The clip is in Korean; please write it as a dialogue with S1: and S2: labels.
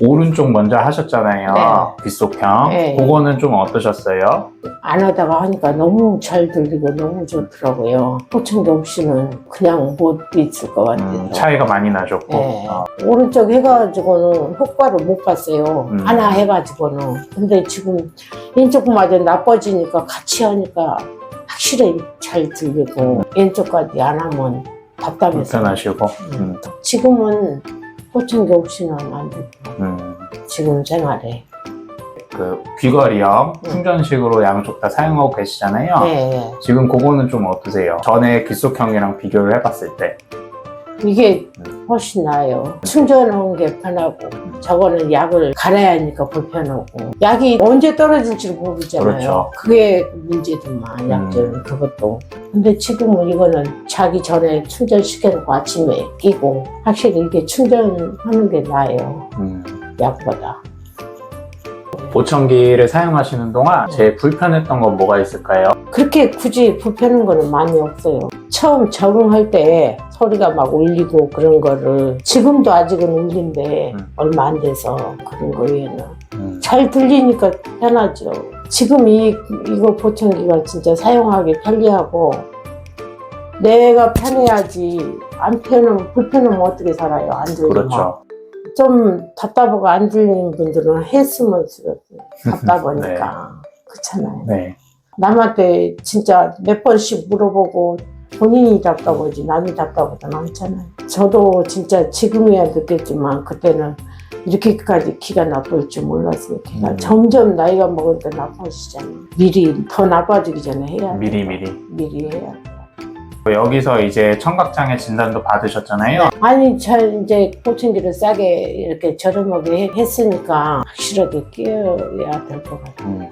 S1: 오른쪽 먼저 하셨잖아요.
S2: 네.
S1: 귓속형.
S2: 네.
S1: 그거는 좀 어떠셨어요?
S2: 안 하다가 하니까 너무 잘 들리고 너무 좋더라고요. 호청기 없이는 그냥 못 있을 것 같아요.
S1: 음, 차이가 많이 나셨고.
S2: 네.
S1: 어,
S2: 오른쪽 해가지고는 효과를 못 봤어요.
S1: 음.
S2: 하나 해가지고는. 근데 지금 왼쪽마저 나빠지니까 같이 하니까 확실히 잘 들리고 왼쪽까지 안 하면 답답해서.
S1: 불편하시고. 음,
S2: 지금은 호청기 없이는 안 돼요.
S1: 음.
S2: 지금 생활에.
S1: 그 귀걸이형
S2: 음.
S1: 충전식으로 양쪽 다 사용하고 계시잖아요.
S2: 네.
S1: 지금 그거는 좀 어떠세요? 전에 귓속형이랑 비교를 해봤을 때.
S2: 이게
S1: 음.
S2: 훨씬 나아요. 충전하는 게 편하고 저거는 약을 갈아야 하니까 불편하고 약이 언제 떨어질지 모르잖아요.
S1: 그렇죠.
S2: 그게 문제더만 약들은 그것도. 근데 지금은 이거는 자기 전에 충전시켜놓고 아침에 끼고 확실히 이게 충전하는 게 나아요.
S1: 음.
S2: 약보다.
S1: 보청기를 사용하시는 동안 제일 불편했던 건 뭐가 있을까요?
S2: 그렇게 굳이 불편한 거는 많이 없어요. 처음 적응할 때 소리가 막 울리고 그런 거를 지금도 아직은 울린데
S1: 음.
S2: 얼마 안 돼서 그런 거에는
S1: 음.
S2: 잘 들리니까 편하죠. 지금 이 이거 보청기가 진짜 사용하기 편리하고 내가 편해야지 안 편하면 불편하면 어떻게 살아요? 안 들리면
S1: 그렇죠.
S2: 좀 답답하고 안 들리는 분들은 했으면 좋겠어요. 답답하니까 그렇잖아요.
S1: 네.
S2: 남한테 진짜 몇 번씩 물어보고 본인이 답답하지 남이 답답하지 않잖아요. 저도 진짜 지금이야 느꼈지만 그때는 이렇게까지 기가 나쁠 줄 몰랐어요. 기가
S1: 음.
S2: 점점 나이가 먹으니까 나빠지잖아요. 미리 더 나빠지기 전에 해야 돼요.
S1: 미리 미리.
S2: 미리 해야 돼요.
S1: 여기서 이제 청각장애 진단도 받으셨잖아요.
S2: 아니 저 이제 보청기를 싸게 이렇게 저렴하게 해- 했으니까 확실하게 끼워야 될 것 같아요.
S1: 음.